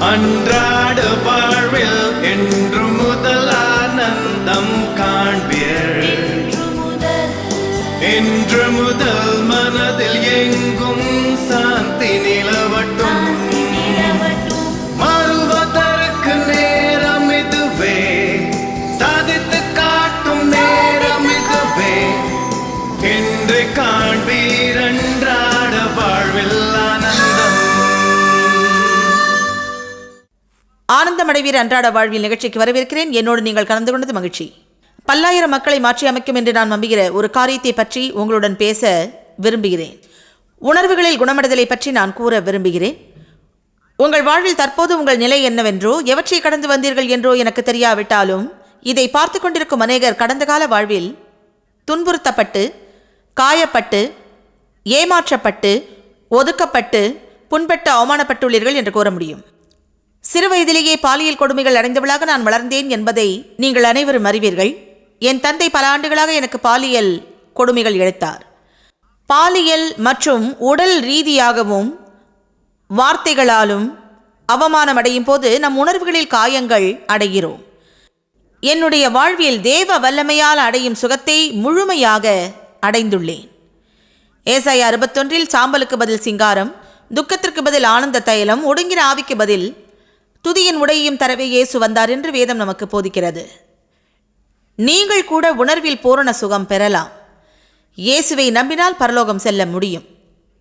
அன்றாட வாழ்வில் என்று முதல் ஆனந்தம் காண்பீர். என்று முதல் ஆனந்தமடைவீர் அன்றாட வாழ்வில் நிகழ்ச்சிக்கு வரவேற்கிறேன். என்னோடு நீங்கள் கலந்து கொண்டது மகிழ்ச்சி. பல்லாயிரம் மக்களை மாற்றி அமைக்கும் என்று நான் நம்புகிற ஒரு காரியத்தை பற்றி உங்களுடன் பேச விரும்புகிறேன். உணர்வுகளில் குணமடைதலை பற்றி நான் கூற விரும்புகிறேன். உங்கள் வாழ்வில் தற்போது உங்கள் நிலை என்னவென்றோ எவற்றை கடந்து வந்தீர்கள் என்றோ எனக்கு தெரியாவிட்டாலும் இதை பார்த்து கொண்டிருக்கும் அநேகர் கடந்த கால வாழ்வில் துன்புறுத்தப்பட்டு காயப்பட்டு ஏமாற்றப்பட்டு ஒதுக்கப்பட்டு புண்பட்டு அவமானப்பட்டுள்ளீர்கள் என்று கூற முடியும். சிறு வயதிலேயே பாலியல் கொடுமைகள் அடைந்தவளாக நான் வளர்ந்தேன் என்பதை நீங்கள் அனைவரும் அறிவீர்கள். என் தந்தை பல ஆண்டுகளாக எனக்கு பாலியல் கொடுமைகள் இழைத்தார் பாலியல் மற்றும் உடல் ரீதியாகவும் வார்த்தைகளாலும் அவமானம் அடையும் போது நம் உணர்வுகளில் காயங்கள் அடைகிறோம். என்னுடைய வாழ்வில் தேவ வல்லமையால் அடையும் சுகத்தை முழுமையாக அடைந்துள்ளேன். ஏசாய அறுபத்தொன்றில் சாம்பலுக்கு பதில் சிங்காரம் துக்கத்திற்கு பதில் ஆனந்த தைலம் ஒடுங்கிற ஆவிக்கு பதில் துதியின் உடையையும் தரவே இயேசு வந்தார் என்று வேதம் நமக்கு போதிக்கிறது. நீங்கள் கூட உணர்வில் பூரண சுகம் பெறலாம். இயேசுவை நம்பினால் பரலோகம் செல்ல முடியும்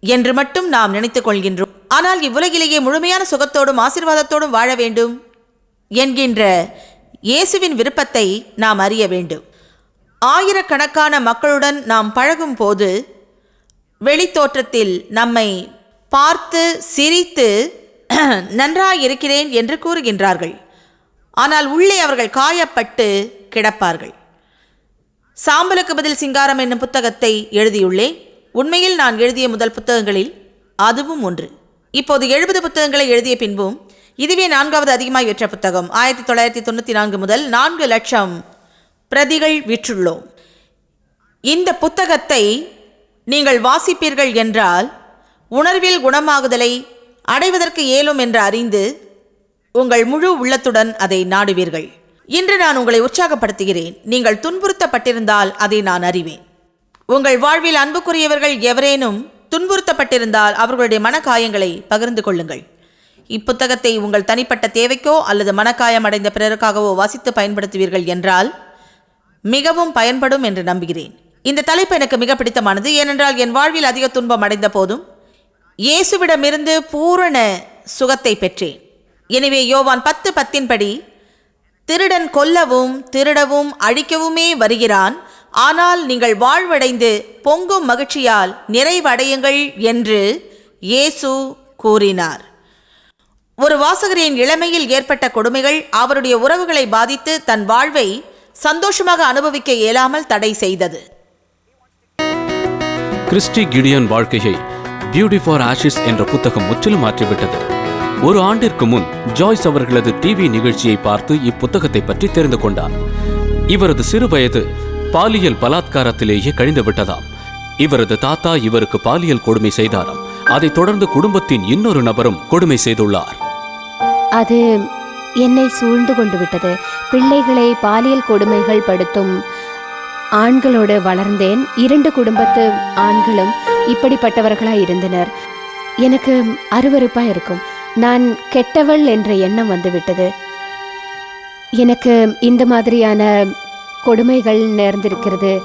என்று மட்டும் நாம் நினைத்துக் கொள்கின்றோம். ஆனால் இவ்வுலகிலேயே முழுமையான சுகத்தோடும் ஆசீர்வாதத்தோடும் வாழ வேண்டும் என்கின்ற இயேசுவின் விருப்பத்தை நாம் அறிய வேண்டும். ஆயிரக்கணக்கான மக்களுடன் நாம் பழகும் போது வெளித்தோற்றத்தில் நம்மை பார்த்து சிரித்து நன்றாயிருக்கிறேன் என்று கூறுகின்றார்கள். ஆனால் உள்ளே அவர்கள் காயப்பட்டு கிடப்பார்கள். சாம்பலுக்கு பதில் சிங்காரம் என்னும் புத்தகத்தை எழுதியுள்ளேன் உண்மையில் நான் எழுதிய முதல் புத்தகங்களில் அதுவும் ஒன்று. இப்போது எழுபது புத்தகங்களை எழுதிய பின்பும் இதுவே நான்காவது அதிகமாக விற்ற புத்தகம். ஆயிரத்தி தொள்ளாயிரத்தி தொண்ணூற்றி நான்கு முதல் நான்கு லட்சம் பிரதிகள் விற்றுள்ளோம். இந்த புத்தகத்தை நீங்கள் வாசிப்பீர்கள் என்றால் உணர்வில் குணமாகுதலை அடைவதற்கு இயலும் என்று அறிந்து உங்கள் முழு உள்ளத்துடன் அதை நாடுவீர்கள். இன்று நான் உங்களை உற்சாகப்படுத்துகிறேன். நீங்கள் துன்புறுத்தப்பட்டிருந்தால் அதை நான் அறிவேன். உங்கள் வாழ்வில் அன்புக்குரியவர்கள் எவரேனும் துன்புறுத்தப்பட்டிருந்தால் அவர்களுடைய மனக்காயங்களை பகிர்ந்து கொள்ளுங்கள். இப்புத்தகத்தை உங்கள் தனிப்பட்ட தேவைக்கோ அல்லது மனக்காயம் அடைந்த பிறருக்காகவோ வாசித்து பயன்படுத்துவீர்கள் என்றால் மிகவும் பயன்படும் என்று நம்புகிறேன். இந்த தலைப்பு எனக்கு மிக பிடித்தமானது. ஏனென்றால் என் வாழ்வில் அதிக துன்பம் அடைந்த போதும் இயேசுவிடமிருந்து பூரண சுகத்தை பெற்றேன். எனவே யோவான் பத்து பத்தின்படி திருடன் கொல்லவும் திருடவும் அழிக்கவுமே வருகிறான். ஆனால் நீங்கள் வாழ்வடைந்து பொங்கும் மகிழ்ச்சியால் நிறைவடையுங்கள் என்று இயேசு கூறினார். ஒரு வாசகரின் இளமையில் ஏற்பட்ட கொடுமைகள் அவருடைய உறவுகளை பாதித்து தன் வாழ்வை சந்தோஷமாக அனுபவிக்க இயலாமல் தடை செய்தது. கிறிஸ்டி கிடியன் வாழ்க்கையை பியூட்டி ஃபார் ஆஷிஸ் என்ற புத்தகம் முற்றிலும் மாற்றிவிட்டது. ஒரு ஆண்டிற்கு முன் ஜாய்ஸ் அவர்களது டிவி நிகழ்ச்சியை பார்த்து இப்புத்தகத்தை பற்றி தெரிந்து கொண்டார். இவரது சிறு வயது பாலியல் பலாத்காரத்திலேயே கழிந்து விட்டதாம். இவரது தாத்தா இவருக்கு பாலியல் கொடுமை செய்தாராம். அதைத் தொடர்ந்து குடும்பத்தின் இன்னொரு நபரும் கொடுமை செய்துள்ளார். அது என்னை சூழ்ந்து கொண்டு விட்டது. பிள்ளைகளை பாலியல் கொடுமைகள் படுத்தும் ஆண்களோடு வளர்ந்தேன். இரண்டு குடும்பத்து ஆண்களும் இப்படிப்பட்டவர்களாக இருந்தனர். எனக்கு அருவறுப்பாக இருக்கும். நான் கெட்டவள் என்ற எண்ணம் வந்துவிட்டது. எனக்கு இந்த மாதிரியான கொடுமைகள் நேர்ந்திருக்கிறது.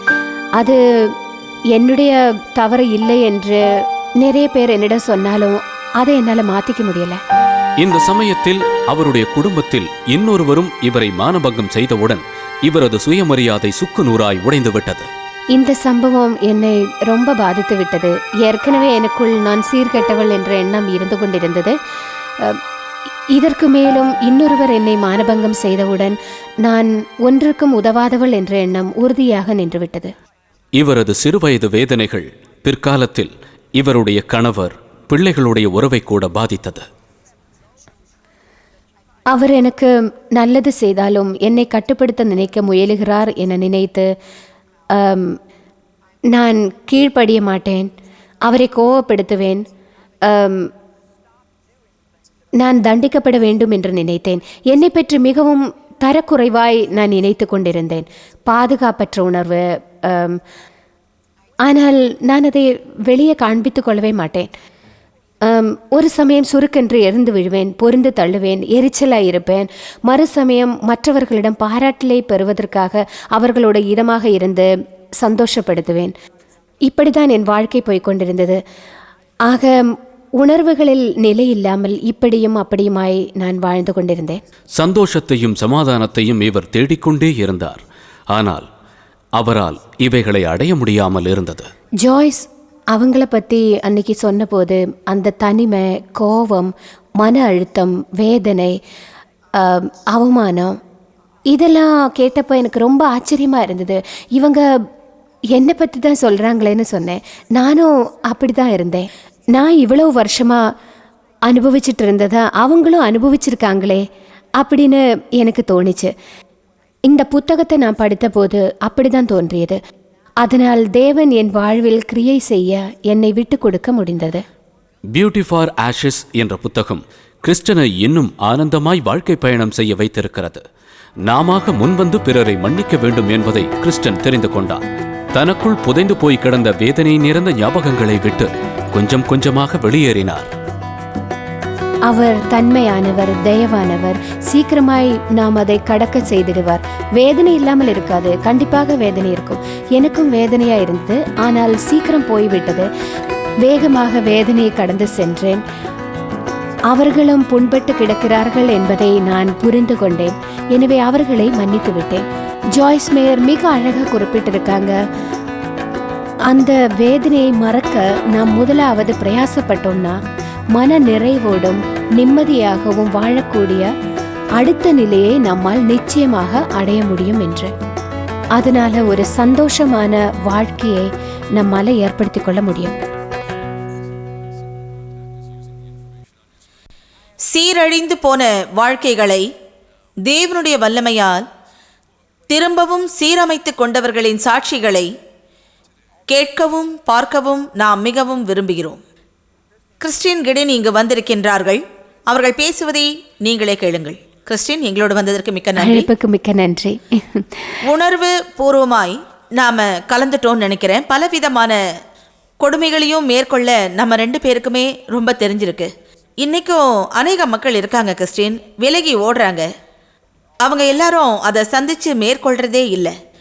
அது என்னுடைய தவறு இல்லை என்று நிறைய பேர் என்னிடம் சொன்னாலும் அதை என்னால் மாற்றிக்க முடியல. இந்த சமயத்தில் அவருடைய குடும்பத்தில் இன்னொருவரும் இவரை மானபங்கம் செய்தவுடன் இவரது சுயமரியாதை சுக்கு நூறாய் உடைந்துவிட்டது இந்த சம்பவம் என்னை ரொம்ப பாதித்து விட்டது. ஏற்கனவே எனக்குள் நான் சீர்கெட்டவள் என்ற எண்ணம் இருந்து கொண்டிருந்தது. இதற்கு மேலும் இன்னொருவர் என்னை மானபங்கம் செய்தவுடன் நான் ஒன்றுக்கும் உதவாதவள் என்ற எண்ணம் உறுதியாக நின்றுவிட்டது. இவரது சிறுவயது வேதனைகள் பிற்காலத்தில் இவருடைய கணவர் பிள்ளைகளுடைய உறவை கூட பாதித்தது. அவர் எனக்கு நல்லது செய்தாலும் என்னை கட்டுப்படுத்த நினைக்க முயலுகிறார் என நினைத்து Um, நான் கீழ்ப்படிய மாட்டேன். அவரை கோவப்படுத்துவேன். Um, நான் தண்டிக்கப்பட வேண்டும் என்று நினைத்தேன். என்னை பற்றி மிகவும் தரக்குறைவாய் நான் நினைத்து கொண்டிருந்தேன். பாதுகாப்பற்ற உணர்வு um, ஆனால் நான் அதை வெளியே காண்பித்துக் கொள்ளவே மாட்டேன். ஒரு சமயம் சுருக்கென்று எரிந்து விழுவேன் பொருந்து தள்ளுவேன் எரிச்சலாய் இருப்பேன். மறு சமயம் மற்றவர்களிடம் பாராட்டலை பெறுவதற்காக அவர்களோட இடமாக இருந்து சந்தோஷப்படுத்துவேன். இப்படிதான் என் வாழ்க்கை போய்க் கொண்டிருந்தது. ஆக உணர்வுகளில் நிலை இல்லாமல் இப்படியும் அப்படியுமாய் நான் வாழ்ந்து கொண்டிருந்தேன். சந்தோஷத்தையும் சமாதானத்தையும் இவர் தேடிக்கொண்டே இருந்தார். ஆனால் அவரால் இவைகளை அடைய முடியாமல் இருந்தது. ஜாய்ஸ் அவங்கள பற்றி அன்னைக்கு சொன்னபோது அந்த தனிமை கோபம் மன அழுத்தம் வேதனை அவமானம் இதெல்லாம் கேட்டப்போ எனக்கு ரொம்ப ஆச்சரியமாக இருந்தது. இவங்க என்னை பற்றி தான் சொல்கிறாங்களேன்னு சொன்னேன். நானும் அப்படி தான் இருந்தேன். நான் இவ்வளவு வருஷமாக அனுபவிச்சுட்டு இருந்ததை அவங்களும் அனுபவிச்சிருக்காங்களே அப்படின்னு எனக்கு தோணுச்சு. இந்த புத்தகத்தை நான் படித்த போது அப்படி தான் தோன்றியது. அதனால் தேவன் என் வாழ்வில் கிரியை செய்ய என்னை விட்டு கொடுக்க முடிந்தது. பியூட்டி ஃபார் ஆஷஸ் என்ற புத்தகம் கிறிஸ்டனை இன்னும் ஆனந்தமாய் வாழ்க்கை பயணம் செய்ய வைத்திருக்கிறது. நாமாக முன்வந்து பிறரை மன்னிக்க வேண்டும் என்பதை கிறிஸ்டன் தெரிந்து கொண்டார் தனக்குள் புதைந்து போய் கிடந்த வேதனை நிறைந்த ஞாபகங்களை விட்டு கொஞ்சம் கொஞ்சமாக வெளியேறினார். அவர் தன்மையானவர் தயவானவர். சீக்கிரமாய் நாம் அதை கடக்க செய்திடுவார். வேதனை இல்லாமல் இருக்காது. கண்டிப்பாக வேதனை இருக்கும். எனக்கும் வேதனையாக இருந்தது. ஆனால் சீக்கிரம் போய்விட்டது. வேகமாக வேதனையை கடந்து சென்றேன். அவர்களும் புண்பட்டு கிடக்கிறார்கள் என்பதை நான் புரிந்து கொண்டேன். எனவே அவர்களை மன்னித்து விட்டேன். ஜாய்ஸ் மேயர் மிக அழகாக குறிப்பிட்டிருக்காங்க. அந்த வேதனையை மறக்க நாம் முதலாவது பிரயாசப்பட்டோம்னா மன நிறைவோடும் நிம்மதியாகவும் வாழக்கூடிய அடுத்த நிலையை நம்மால் நிச்சயமாக அடைய முடியும் என்று. அதனால ஒரு சந்தோஷமான வாழ்க்கையை நம்மால ஏற்படுத்திக் கொள்ள முடியும். சீரழிந்து போன வாழ்க்கைகளை தேவனுடைய வல்லமையால் திரும்பவும் சீரமைத்து கொண்டவர்களின் சாட்சிகளை கேட்கவும் பார்க்கவும் நாம் மிகவும் விரும்புகிறோம். கிறிஸ்டின் கிடின் இங்கு வந்திருக்கின்றார்கள். அவர்கள் பேசுவதை நீங்களே கேளுங்கள். கிறிஸ்டின் எங்களோடு வந்ததற்கு மிக்க நன்றி. மிக்க நன்றி. உணர்வு பூர்வமாய் நாம கலந்துட்டோம்னு நினைக்கிறேன். பலவிதமான கொடுமைகளையும் மேற்கொள்ள நம்ம ரெண்டு பேருக்குமே ரொம்ப தெரிஞ்சிருக்கு. இன்னைக்கும் அநேக மக்கள் இருக்காங்க கிறிஸ்டின். விலகி ஓடுறாங்க. அவங்க எல்லாரும் அதை சந்திச்சு மேற்கொள்றதே இல்லை.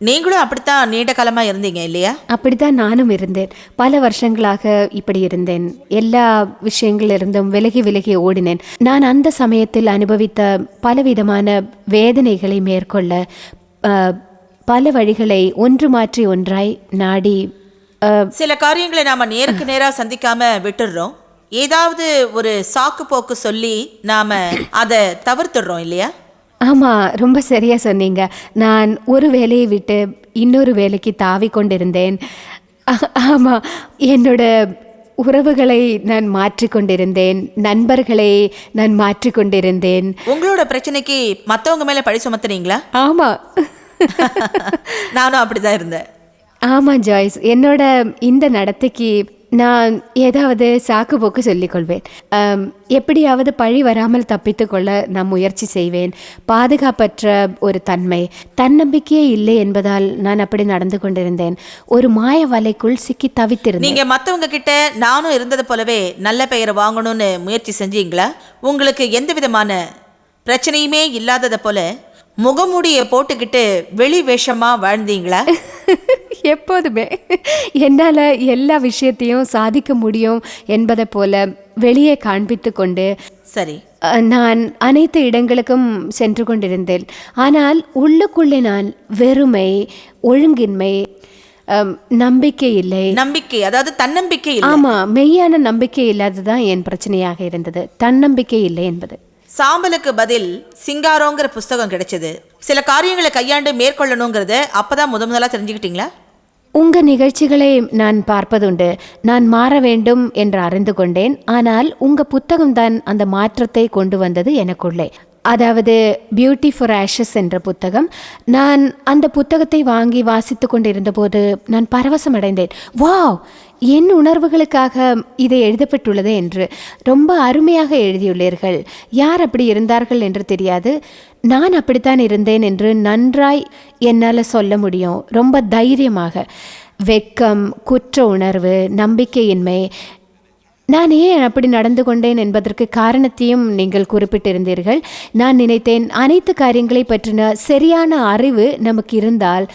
நீங்களும் அப்படித்தான் நீண்ட காலமா இருந்தீங்க இல்லையா? அப்படிதான் நானும் இருந்தேன். பல வருஷங்களாக இப்படி இருந்தேன். எல்லா விஷயங்களிலிருந்தும் விலகி விலகி ஓடினேன். நான் அந்த சமயத்தில் அனுபவித்த பலவிதமான வேதனைகளை மேற்கொள்ள பல வழிகளை ஒன்று மாற்றி ஒன்றாய் நாடி சில காரியங்களை நாம நேருக்கு நேரா சந்திக்காம விட்டுடுறோம் ஏதாவது ஒரு சாக்கு போக்கு சொல்லி நாம அதை தவிர்த்துடுறோம் இல்லையா? ஆமா ரொம்ப சரியா சொன்னீங்க. நான் ஒரு வேலையை விட்டு இன்னொரு வேலைக்கு தாவி கொண்டிருந்தேன். ஆ- ஆமா என்னோட உறவுகளை நான் மாற்றிக்கொண்டிருந்தேன் நண்பர்களை நான் மாற்றிக்கொண்டிருந்தேன் உங்களோட பிரச்சனைக்கு மத்தவங்க மேல பழி சுமத்துனீங்களா? ஆமா. நானும் அப்படிதான் இருந்தேன். ஆமா ஜாய்ஸ். என்னோட இந்த நடத்தைக்கு நான் ஏதாவது சாக்கு போக்கு சொல்லிக்கொள்வேன் எப்படியாவது பழி வராமல் தப்பித்துக் கொள்ள நான் முயற்சி செய்வேன். பாதுகாப்பற்ற ஒரு தன்மை. தன்னம்பிக்கையே இல்லை என்பதால் நான் அப்படி நடந்து கொண்டிருந்தேன். ஒரு மாய வலைக்குள் சிக்கி தவித்திருந்தேன். நீங்க மத்தவங்க கிட்ட நானும் இருந்தது போலவே நல்ல பெயரை வாங்கணும்னு முயற்சி செஞ்சீங்களா? உங்களுக்கு எந்த விதமான பிரச்சனையுமே இல்லாதத போல முகமூடியை போட்டுக்கிட்டு வெளி வேஷமா வாழ்ந்தீங்களா? எப்போதுமே என்னால் எல்லா விஷயத்தையும் சாதிக்க முடியும் என்பதை போல வெளியே காண்பித்து கொண்டு சரி. நான் அனைத்து இடங்களுக்கும் சென்று கொண்டிருந்தேன். ஆனால் உள்ளுக்குள்ளே நான் வெறுமை ஒழுங்கின்மை நம்பிக்கை இல்லை. நம்பிக்கை அதாவது தன்னம்பிக்கை ஆமா மெய்யான நம்பிக்கை இல்லாததுதான் என் பிரச்சனையாக இருந்தது. தன்னம்பிக்கை இல்லை என்பது. சாம்பலுக்கு பதில் சிங்காரோங்கிற புஸ்தகம் கிடைச்சது. சில காரியங்களை கையாண்டு மேற்கொள்ளணுங்கிறத அப்பதான் முத முதலா தெரிஞ்சுக்கிட்டீங்களா? உங்க நிகழ்ச்சிகளை நான் பார்ப்பதுண்டு. நான் மாற வேண்டும் என்று அறிந்து கொண்டேன். ஆனால் உங்க புத்தகம்தான் அந்த மாற்றத்தை கொண்டு வந்தது எனக்குள்ளே. அதாவது பியூட்டி ஃபார் ஆஷஸ் என்ற புத்தகம். நான் அந்த புத்தகத்தை வாங்கி வாசித்து கொண்டிருந்தபோது நான் பரவசம் அடைந்தேன். வாவ்! என் உணர்வுகளுக்காக இதை எழுதப்பட்டுள்ளது என்று ரொம்ப அருமையாக எழுதியுள்ளீர்கள். யார் அப்படி இருந்தார்கள் என்று தெரியாது. நான் அப்படித்தான் இருந்தேன் என்று நன்றாய் என்னால் சொல்ல முடியும். ரொம்ப தைரியமாக. வெட்கம் குற்ற உணர்வு நம்பிக்கையின்மை. நான் ஏன் அப்படி நடந்து கொண்டேன் என்பதற்கு காரணத்தையும் நீங்கள் குறிப்பிட்டிருந்தீர்கள். நான் நினைத்தேன் அனைத்து காரியங்களை பற்றின சரியான அறிவு நமக்கு இருந்தால்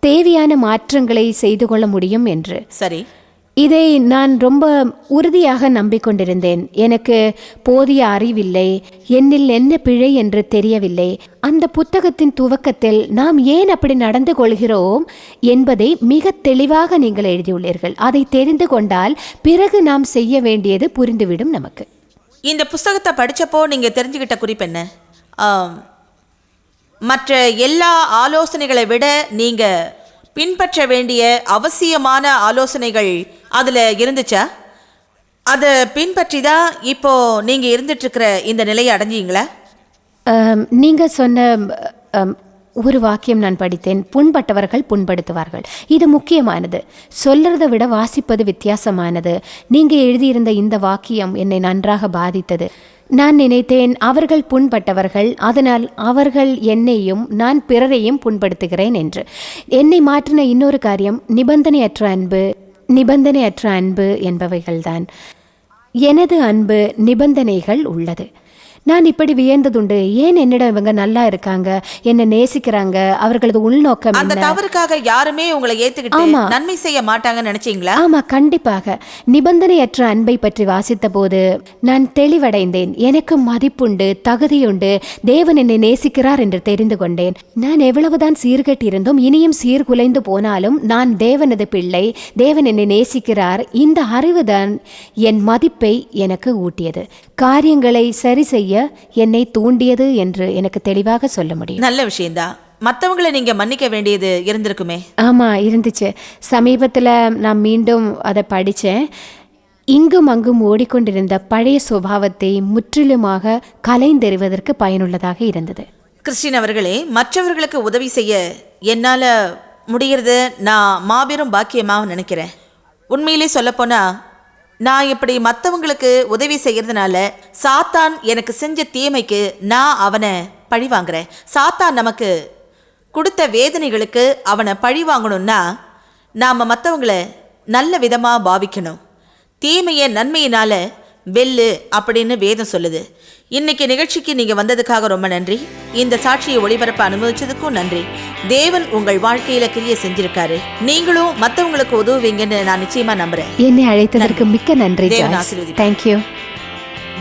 தேவையான மாற்றங்களை செய்து கொள்ள முடியும் என்று. சரி. இதை நான் ரொம்ப உறுதியாக நம்பிக்கொண்டிருந்தேன். எனக்கு போதிய அறிவில்லை. என்னில் என்ன பிழை என்று தெரியவில்லை. அந்த புத்தகத்தின் துவக்கத்தில் நாம் ஏன் அப்படி நடந்து கொள்கிறோம் என்பதை மிக தெளிவாக நீங்கள் எழுதியுள்ளீர்கள். அதை தெரிந்து கொண்டால் பிறகு நாம் செய்ய வேண்டியது புரிந்துவிடும் நமக்கு. இந்த புஸ்தகத்தை படித்தப்போ நீங்கள் தெரிஞ்சுக்கிட்ட குறிப்பு என்ன? மற்ற எல்லா ஆலோசனைகளை விட நீங்கள் பின்பற்ற வேண்டிய அவசியமான ஆலோசனைகள் அதில் இருந்துச்சா? அதை பின்பற்றி தான் இப்போ நீங்கள் இருந்துட்டுருக்கிற இந்த நிலையை அடைஞ்சிங்களா? நீங்கள் சொன்ன ஒரு வாக்கியம் நான் படித்தேன். புண்பட்டவர்கள் புண்படுத்துவார்கள். இது முக்கியமானது. சொல்றதை விட வாசிப்பது வித்தியாசமானது. நீங்கள் எழுதியிருந்த இந்த வாக்கியம் என்னை நன்றாக பாதித்தது. நான் நினைத்தேன் அவர்கள் புண்பட்டவர்கள் அதனால் அவர்கள் என்னையும் நான் பிறரையும் புண்படுத்துகிறேன் என்று. என்னை மாற்றின இன்னொரு காரியம் நிபந்தனையற்ற அன்பு நிபந்தனையற்ற அன்பு என்பவைகள்தான். எனது அன்பு நிபந்தனைகள் உள்ளது. நான் இப்படி வியந்ததுண்டு. ஏன் என்னிடம் இவங்க நல்லா இருக்காங்க? என்னை நேசிக்கிறாங்க? அவர்களது உள்நோக்கம் அந்த தவறுக்காக யாருமே உங்களை ஏத்துக்கிட்டு ஆமா. நன்மை செய்ய மாட்டாங்கன்னு நினைச்சீங்களா? ஆமா கண்டிப்பாக. நிபந்தனையற்ற அன்பை பற்றி வாசித்த போது நான் தெளிவடைந்தேன். எனக்கு மதிப்புண்டு தகுதியுண்டு. தேவன் என்னை நேசிக்கிறார் என்று தெரிந்து கொண்டேன். நான் எவ்வளவுதான் சீர்கெட்டு இருந்தும் இனியும் சீர்குலைந்து போனாலும் நான் தேவனது பிள்ளை தேவன் என்னை நேசிக்கிறார். இந்த அறிவுதான் என் மதிப்பை எனக்கு ஊட்டியது. காரியங்களை சரி செய்ய என்னை தூண்டியது என்று எனக்கு தெளிவாக சொல்ல முடியும். நல்ல விஷயம்தான் மத்தவங்களை நீங்க மன்னிக்க வேண்டியது இருந்திருக்குமே? ஆமா இருந்துச்சு. சமீபத்தில் நான் மீண்டும் அதை படித்தேன் இங்கும் அங்கும் ஓடிக்கொண்டிருந்த பழைய சுபாவத்தை முற்றிலுமாக கலைந்தெறிவதற்கு பயனுள்ளதாக இருந்தது. கிறிஸ்டின் அவர்களே மற்றவர்களுக்கு உதவி செய்ய என்னால் முடியறது நான் மாபெரும் பாக்கியமாக நினைக்கிறேன். உண்மையிலே சொல்லப்போனா நான் இப்படி மற்றவங்களுக்கு உதவி செய்யறதுனால சாத்தான் எனக்கு செஞ்ச தீமைக்கு நான் அவனை பழி வாங்குறேன். சாத்தான் நமக்கு கொடுத்த வேதனைகளுக்கு அவனை பழி வாங்கணும்னா நாம் மற்றவங்கள நல்ல விதமாக பாவிக்கணும். தீமையை நன்மையினால வெல்லு அப்படின்னு வேதம் சொல்லுது. இன்னைக்கு நிகழ்ச்சிக்கு நீங்க வந்ததுக்காக ரொம்ப நன்றி. இந்த சாட்சியை ஒளிபரப்ப அனுமதிச்சதுக்கும் நன்றி. தேவன் உங்கள் வாழ்க்கையில கிரிய செஞ்சிருக்காரு. நீங்களும் மத்தவங்களுக்கு உதவுவீங்கன்னு நான் நிச்சயமா நம்புறேன். என்னை அழைத்ததற்கு மிக்க நன்றி தேவன் ஆசீர்வதிப்பார். தேங்க்யூ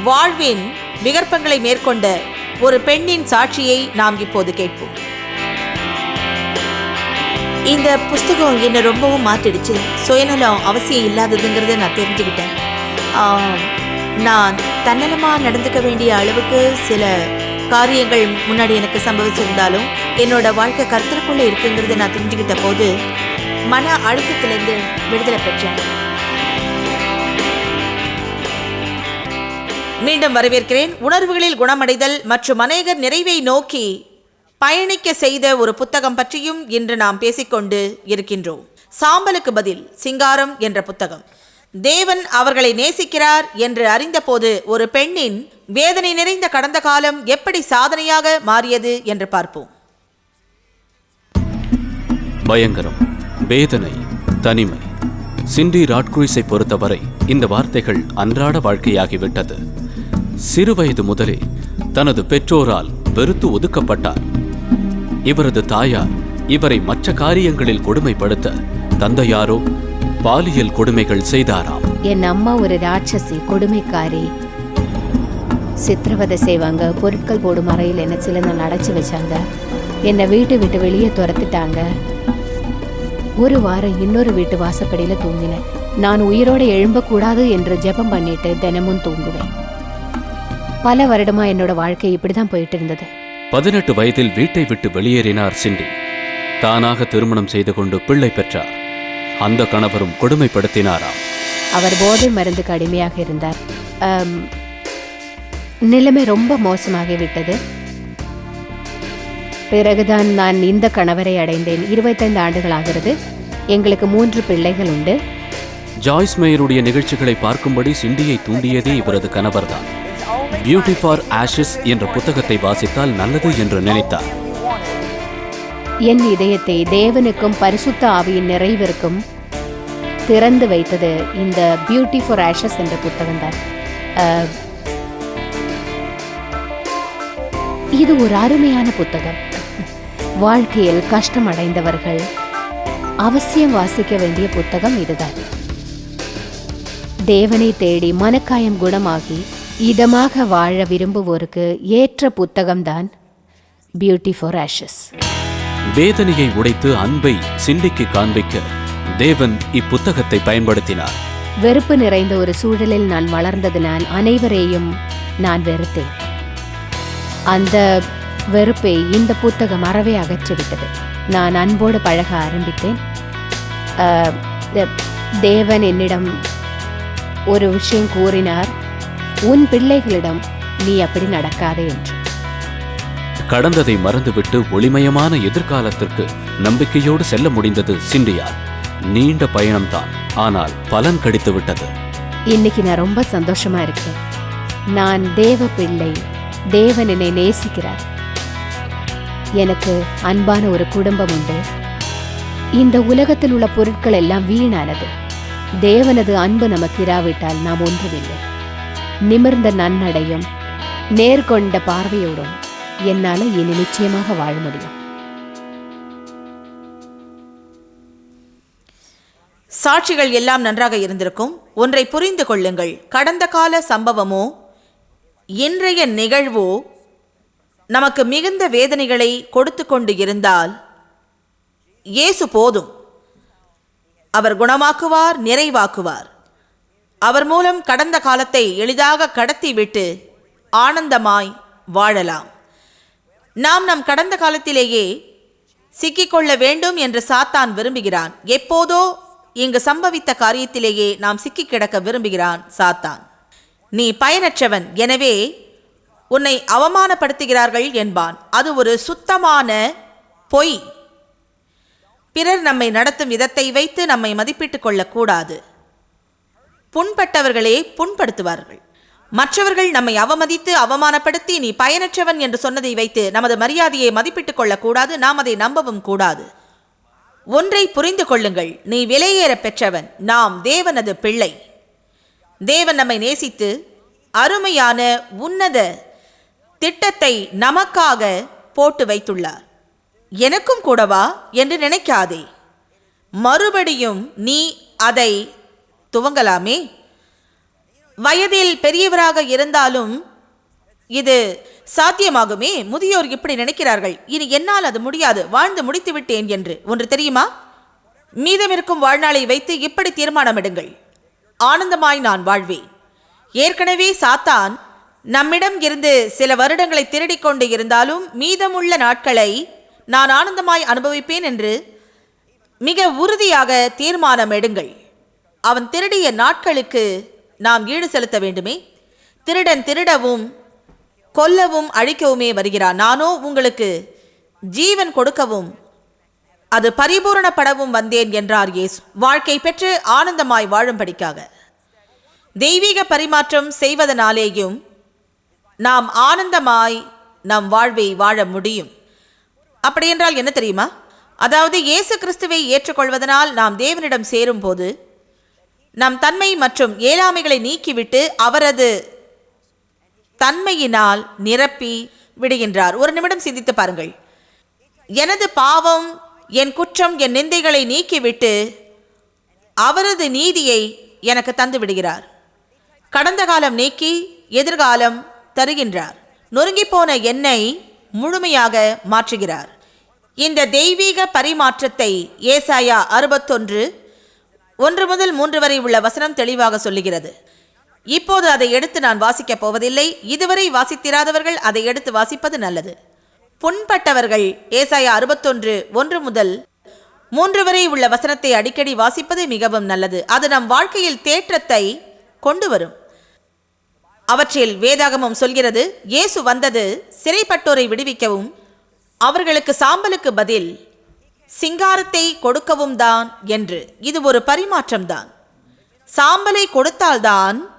வாழ்வின் விகற்பங்களை மேற்கொண்ட ஒரு பெண்ணின் சாட்சியை நாம் இப்போது கேட்போம். இந்த புஸ்தகம் என்னை ரொம்பவும் மாற்றிடுச்சு சுயநலம் அவசியம் இல்லாததுங்கிறத நான் தெரிஞ்சுக்கிட்டேன். நான் தன்னலமாக நடந்துக்க வேண்டிய அளவுக்கு சில காரியங்கள் முன்னாடி எனக்கு சம்பவிச்சிருந்தாலும் என்னோட வாழ்க்கை கருத்திற்குள்ளே இருக்குங்கிறத நான் தெரிஞ்சுக்கிட்ட போது மன அழுத்தத்திலிருந்து விடுதலை பெற்றேன். மீண்டும் வரவேற்கிறேன். உணர்வுகளில் குணமடைதல் மற்றும் அநேகர் நிறைவை நோக்கி பயணிக்க செய்த ஒரு புத்தகம் பற்றியும் இன்று நாம் பேசிக்கொண்டு இருக்கின்றோம். சாம்பலுக்கு பதில் சிங்காரம் என்ற புத்தகம். தேவன் அவர்களை நேசிக்கிறார் என்று அறிந்தபோது ஒரு பெண்ணின் வேதனை நிறைந்த கடந்த காலம் எப்படி சாதனையாக மாறியது என்று பார்ப்போம். பயங்கரம் வேதனை தனிமை சிண்டி ராட்குயிஸை பொறுத்தவரை இந்த வார்த்தைகள் அன்றாட வாழ்க்கையாகிவிட்டது. சிறுவயது முதலே தனது பெற்றோரால் வெறுத்து ஒதுக்கப்பட்டார். இவரது தாயார் இவரை மற்ற காரியங்களில் கொடுமைப்படுத்த தந்தையாரோ பாலியல் கொடுமைகள் செய்தாராம். என் அம்மா ஒரு ராட்சசி கொடுமைக்காரி. சித்திரவதை செய்வாங்க பொருட்கள் போடும் அறையில் என்ன சில நாள் அடைச்சி வச்சாங்க. என்னை வீட்டை விட்டு வெளியே துரத்துட்டாங்க. ஒரு வாரம் இன்னொரு வீட்டு வாசப்படியில் தூங்கினேன். நான் உயிரோடு எழும்பக்கூடாது என்று ஜெபம் பண்ணிட்டு தினமும் தூங்குவேன். பல வருடமா என்னோட வாழ்க்கை இப்படி தான் போயிட்டு இருந்தது பதினெட்டு வயதில் வீட்டை விட்டு வெளியேறினார் சிண்டி. தானாக திருமணம் செய்து கொண்டு பிள்ளை பெற்றார். அந்த கணவரும் கொடுமைப்படுத்தினாராம். அவர் போதை மருந்துக்கு அடிமையாக இருந்தார். நிலைமை ரொம்ப மோசமாகிவிட்டது பிறகுதான் நான் இந்த கணவரை அடைந்தேன். இருபத்தைந்து ஆண்டுகள் ஆகிறது எங்களுக்கு மூன்று பிள்ளைகள் உண்டு. ஜாய்ஸ் மேயருடைய நிகழ்ச்சிகளை பார்க்கும்படி சிண்டியை தூண்டியதே இவரது கணவர்தான். பியூட்டி ஃபார் ஆஷஸ் என்ற புத்தகத்தை வாசித்தால் நல்லது என்று நினைத்தார். என் இதயத்தை தேவனுக்கும் பரிசுத்த ஆவியின் நிறைவிற்கும் திறந்து வைத்தது இந்த பியூட்டி ஃபார் ஆஷஸ் என்ற புத்தகம்தான் அஹ், இது ஒரு அருமையான புத்தகம். வாழ்க்கையில் கஷ்டம் அடைந்தவர்கள் அவசியம் வாசிக்க வேண்டிய புத்தகம் இதுதான். தேவனை தேடி மனக்காயம் குணமாகி இதமாக வாழ விரும்புவோருக்கு ஏற்ற புத்தகம்தான் பியூட்டி ஃபார் ஆஷஸ் வேதனையை உடைத்து அன்பை சிந்திக்கு காண்பிக்க தேவன் இப்புத்தகத்தை பயன்படுத்தினார். வெறுப்பு நிறைந்த ஒரு சூழலில் நான் வளர்ந்ததினால் அனைவரையும் நான் வெறுத்தேன். அந்த வெறுப்பை இந்த புத்தகம் அறவே அகற்றிவிட்டது. நான் அன்போடு பழக ஆரம்பித்தேன். தேவன் என்னிடம் ஒரு விஷயம் கூறினார். உன் பிள்ளைகளிடம் நீ அப்படி நடக்காதே என்று. கடந்ததை மறந்துவிட்டு ஒளிமயமான எதிர்காலத்திற்கு நம்பிக்கையோடு செல்ல முடிந்தது சிண்டியால் நீண்ட பயணம்தான் ஆனால் பலன் கிடைத்து விட்டது இன்னைக்கு நான் ரொம்ப சந்தோஷமா இருக்கேன். நான் தேவ பிள்ளை தேவன் என்னை நேசிக்கிறார். எனக்கு அன்பான ஒரு குடும்பம் உண்டு. இந்த உலகத்தில் உள்ள பொருட்கள் எல்லாம் வீணானது. தேவனது அன்பு நமக்கு இராவிட்டால் நாம் ஒன்றுமில்லை. நிமிர்ந்த நன்னடையும் நேர்கொண்ட பார்வையோடும் என்னால இனி நிச்சயமாக வாழ முடியும். சாட்சிகள் எல்லாம் நன்றாக இருந்திருக்கும். ஒன்றை புரிந்து கொள்ளுங்கள். கடந்த கால சம்பவமோ இன்றைய நிகழ்வோ நமக்கு மிகுந்த வேதனைகளை கொடுத்து கொண்டு இருந்தால் இயேசு போதும். அவர் குணமாக்குவார் நிறைவாக்குவார். அவர் மூலம் கடந்த காலத்தை எளிதாக கடத்திவிட்டு ஆனந்தமாய் வாழலாம். நாம் நம் கடந்த காலத்திலேயே சிக்கிக்கொள்ள வேண்டும் என்று சாத்தான் விரும்புகிறான். எப்போதோ இங்கு சம்பவித்த காரியத்திலேயே நாம் சிக்கி கிடக்க விரும்புகிறான் சாத்தான். நீ பயனற்றவன் எனவே உன்னை அவமானப்படுத்துகிறார்கள் என்பான். அது ஒரு சுத்தமான பொய். பிறர் நம்மை நடத்தும் விதத்தை வைத்து நம்மை மதிப்பிட்டுக் கொள்ளக்கூடாது. புண்பட்டவர்களே புண்படுத்துவார்கள். மற்றவர்கள் நம்மை அவமதித்து அவமானப்படுத்தி நீ பயனற்றவன் என்று சொன்னதை வைத்து நமது மரியாதையை மதிப்பிட்டுக் கொள்ளக்கூடாது நாம் அதை நம்பவும் கூடாது. ஒன்றை புரிந்து கொள்ளுங்கள் நீ விலையேற பெற்றவன் நாம் தேவனது பிள்ளை. தேவன் நம்மை நேசித்து அருமையான உன்னத திட்டத்தை நமக்காக போட்டு வைத்துள்ளார். எனக்கும் கூடவா என்று நினைக்காதே. மறுபடியும் நீ அதை துவங்கலாமே? வயதில் பெரியவராக இருந்தாலும் இது சாத்தியமாகுமே? முதியோர் இப்படி நினைக்கிறார்கள். இனி என்னால் அது முடியாது. வாழ்ந்து முடித்து விட்டேன் என்று. ஒன்று தெரியுமா? மீதமிருக்கும் வாழ்நாளை வைத்து இப்படி தீர்மானமிடுங்கள். ஆனந்தமாய் நான் வாழ்வேன். ஏற்கனவே சாத்தான் நம்மிடம் இருந்து சில வருடங்களை திருடிக் கொண்டு இருந்தாலும் மீதமுள்ள நாட்களை நான் ஆனந்தமாய் அனுபவிப்பேன் என்று மிக உறுதியாக தீர்மானம் எடுங்கள் அவன் திருடிய நாட்களுக்கு நாம் ஈடு செலுத்த வேண்டுமே. திருடன் திருடவும் கொல்லவும் அழிக்கவுமே வருகிறான் நானோ உங்களுக்கு ஜீவன் கொடுக்கவும் அது பரிபூரணப்படவும் வந்தேன் என்றார் இயேசு. வாழ்க்கை பெற்று ஆனந்தமாய் வாழும்படிக்காக. தெய்வீக பரிமாற்றம் செய்வதனாலேயும் நாம் ஆனந்தமாய் நம் வாழ்வை வாழ முடியும். அப்படியென்றால் என்ன தெரியுமா? அதாவது இயேசு கிறிஸ்துவை ஏற்றுக்கொள்வதனால் நாம் தேவனிடம் சேரும்போது நம் தன்மை மற்றும் ஏழாமைகளை நீக்கிவிட்டு அவரது தன்மையினால் நிரப்பி விடுகின்றார். ஒரு நிமிடம் சிந்தித்து பாருங்கள். எனது பாவம் என் குற்றம் என் நிந்தைகளை நீக்கிவிட்டு அவரது நீதியை எனக்கு தந்து விடுகிறார். கடந்த காலம் நீக்கி எதிர்காலம் தருகின்றார். நொறுங்கிப்போன என்னை முழுமையாக மாற்றுகிறார். இந்த தெய்வீக பரிமாற்றத்தை ஏசாயா அறுபத்தொன்று ஒன்று முதல் மூன்று வரை உள்ள வசனம் தெளிவாக சொல்லுகிறது. இப்போது அதை எடுத்து நான் வாசிக்கப் போவதில்லை. இதுவரை வாசித்திராதவர்கள் அதை எடுத்து வாசிப்பது நல்லது. புண்பட்டவர்கள் ஏசாயா அறுபத்தொன்று ஒன்று முதல் மூன்று வரை உள்ள வசனத்தை அடிக்கடி வாசிப்பது மிகவும் நல்லது. அது நம் வாழ்க்கையில் தேற்றத்தை கொண்டு வரும். அவற்றில் வேதாகமம் சொல்கிறது இயேசு வந்தது சிறைப்பட்டோரை விடுவிக்கவும் அவர்களுக்கு சாம்பலுக்கு பதில் சிங்காரத்தை கொடுக்கவும் தான் என்று. இது ஒரு பரிமாற்றம்தான். சாம்பலை கொடுத்தால்தான்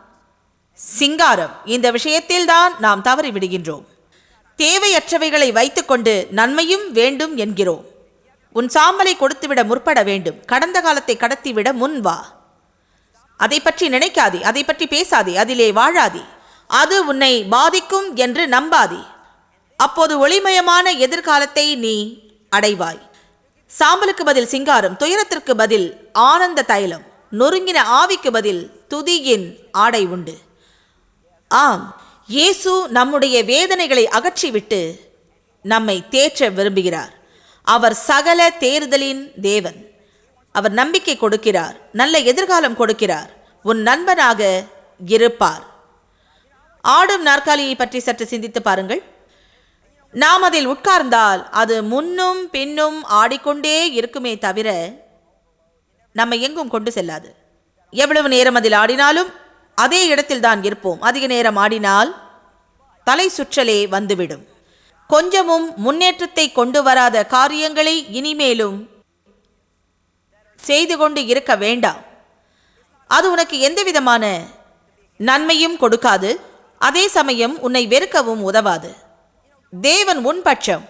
சிங்காரம். இந்த விஷயத்தில்தான் நாம் தவறிவிடுகின்றோம் தேவையற்றவைகளை வைத்துக்கொண்டு நன்மையும் வேண்டும் என்கிறோம். உன் சாம்பலை கொடுத்துவிட முற்பட வேண்டும். கடந்த காலத்தை கடத்திவிட முன் வா. அதை பற்றி நினைக்காதே. அதை பற்றி பேசாதே. அதிலே வாழாதே. அது உன்னை பாதிக்கும் என்று நம்பாதே. அப்போது ஒளிமயமான எதிர்காலத்தை நீ அடைவாய். சாம்பலுக்கு பதில் சிங்காரம் துயரத்திற்கு பதில் ஆனந்த தைலம் நொறுங்கின ஆவிக்கு பதில் துதியின் ஆடை உண்டு. ஆம் இயேசு நம்முடைய வேதனைகளை அகற்றிவிட்டு நம்மை தேற்ற விரும்புகிறார். அவர் சகல தேர்தலின் தேவன். அவர் நம்பிக்கை கொடுக்கிறார் நல்ல எதிர்காலம் கொடுக்கிறார் உன் நண்பனாக இருப்பார். ஆடும் நாற்காலியை பற்றி சற்று சிந்தித்து பாருங்கள். நாம் அதில் உட்கார்ந்தால் அது முன்னும் பின்னும் ஆடிக்கொண்டே இருக்குமே தவிர நம்மை எங்கும் கொண்டு செல்லாது. எவ்வளவு நேரம் அதில் ஆடினாலும் அதே இடத்தில் தான் இருப்போம். அதிக நேரம் ஆடினால் தலை சுற்றலே வந்துவிடும். கொஞ்சமும் முன்னேற்றத்தை கொண்டு வராத காரியங்களை இனிமேலும் செய்து கொண்டு இருக்க வேண்டாம். அது உனக்கு எந்தவிதமான நன்மையும் கொடுக்காது. அதே சமயம் உன்னை வெறுக்கவும் உதவாது. தேவன் உன் பட்சம்.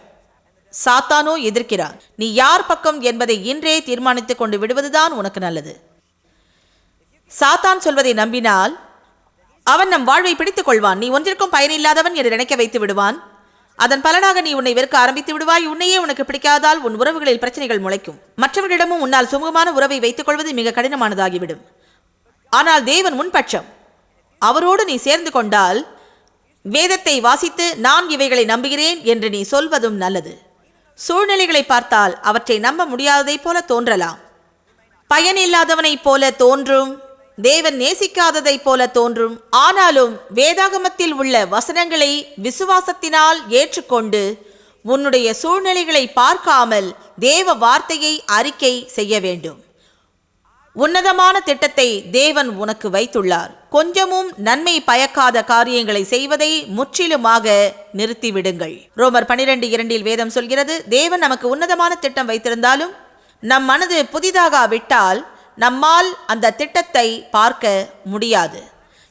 சாத்தானோ எதிர்க்கிறான் நீ யார் பக்கம் என்பதை இன்றே தீர்மானித்துக் கொண்டு விடுவதுதான் உனக்கு நல்லது. சாத்தான் சொல்வதை நம்பினால் அவன் நம் வாழ்வை பிடித்துக் கொள்வான். நீ ஒன்றிற்கும் பயனில்லாதவன் என்று நினைக்க வைத்து விடுவான். அதன் பலனாக நீ உன்னை வெறுக்க ஆரம்பித்து விடுவாய். உன்னையே உனக்கு பிடிக்காதால் உன் உறவுகளில் பிரச்சனைகள் முளைக்கும். மற்றவர்களிடமும் உன்னால் சுமூகமான உறவை வைத்துக் கொள்வது மிக கடினமானதாகிவிடும். ஆனால் தேவன் முன்பட்சம் அவரோடு நீ சேர்ந்து கொண்டால் வேதத்தை வாசித்து நான் இவைகளை நம்புகிறேன் என்று நீ சொல்வதும் நல்லது. சூழ்நிலைகளை பார்த்தால் அவற்றை நம்ப முடியாததைப் போல தோன்றலாம். பயனில்லாதவனைப் போல தோன்றும் தேவன் நேசிக்காததைப் போல தோன்றும். ஆனாலும் வேதாகமத்தில் உள்ள வசனங்களை விசுவாசத்தினால் ஏற்றுக்கொண்டு உன்னுடைய சூழ்நிலைகளை பார்க்காமல் தேவ வார்த்தையை அறிக்கை செய்ய வேண்டும். உன்னதமான திட்டத்தை தேவன் உனக்கு வைத்துள்ளார். கொஞ்சமும் நன்மை பயக்காத காரியங்களை செய்வதை முற்றிலுமாக நிறுத்திவிடுங்கள். ரோமர் பனிரெண்டு இரண்டில் வேதம் சொல்கிறது தேவன் நமக்கு உன்னதமான திட்டம் வைத்திருந்தாலும் நம் மனது புதிதாகாவிட்டால் நம்மால் அந்த திட்டத்தை பார்க்க முடியாது.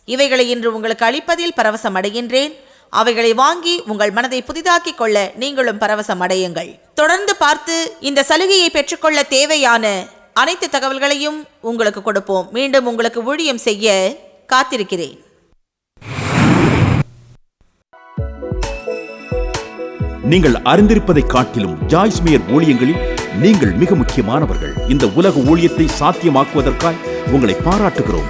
இவைகளை இன்று உங்களுக்கு அளிப்பதில் பரவசம் அடைகின்றேன். அவைகளை வாங்கி உங்கள் மனதை புதிதாக்கிக் கொள்ள நீங்களும் பரவசம் அடையுங்கள். தொடர்ந்து பார்த்து இந்த சலுகையை பெற்றுக்கொள்ள தேவையான அனைத்து தகவல்களையும் உங்களுக்கு கொடுப்போம். மீண்டும் உங்களுக்கு ஊழியம் செய்ய காத்திருக்கிறேன். நீங்கள் அறிந்திருப்பதை காட்டிலும் ஜாய்ஸ் மேயர் ஊழியங்களில் நீங்கள் மிக முக்கியமானவர்கள். இந்த உலக ஊழியத்தை சாத்தியமாக்குவதற்காய் உங்களை பாராட்டுகிறோம்.